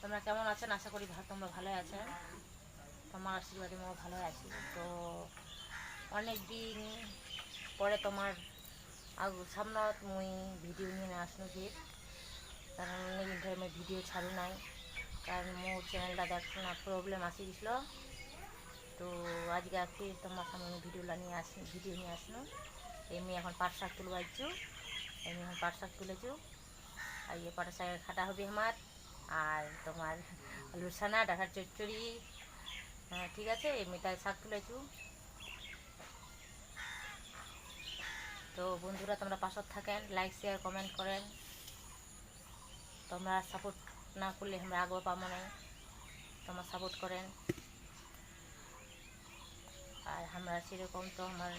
তোমরা কেমন আছেন? আশা করি তোমরা ভালো আছেন। তোমার আশীর্বাদে আমরা ভালো আছি। তো অনেক দিন পরে তোমার আগ সামনত মুই ভিডিও নিয়ে আসনো যে, কারণ অনেক আমি ভিডিও ছাড়ু নাই। কারণ মোর চ্যানেলটা দেখ না প্রবলেম আসি গেছিল তো আজকে আজকে তোমার সামনে ভিডিওটা নিয়ে আস ভিডিও নিয়ে আসনো এমনি এখন পাট শাক তুলবা এমনি এখন পাট শাক ইয়ে পাটা শাকের খাটা হবে আমার। আর তোমার আলুর ছানা ডাকার চচ্চড়ি। হ্যাঁ ঠিক আছে এমনিটা শাক তুলেছু। তো বন্ধুরা, তোমরা পাশত থাকেন লাইক শেয়ার কমেন্ট করেন। তোমরা সাপোর্ট না করলে আমরা আগে পাবো না। তোমরা সাপোর্ট করেন। আর আমরা সেরকম তো আমার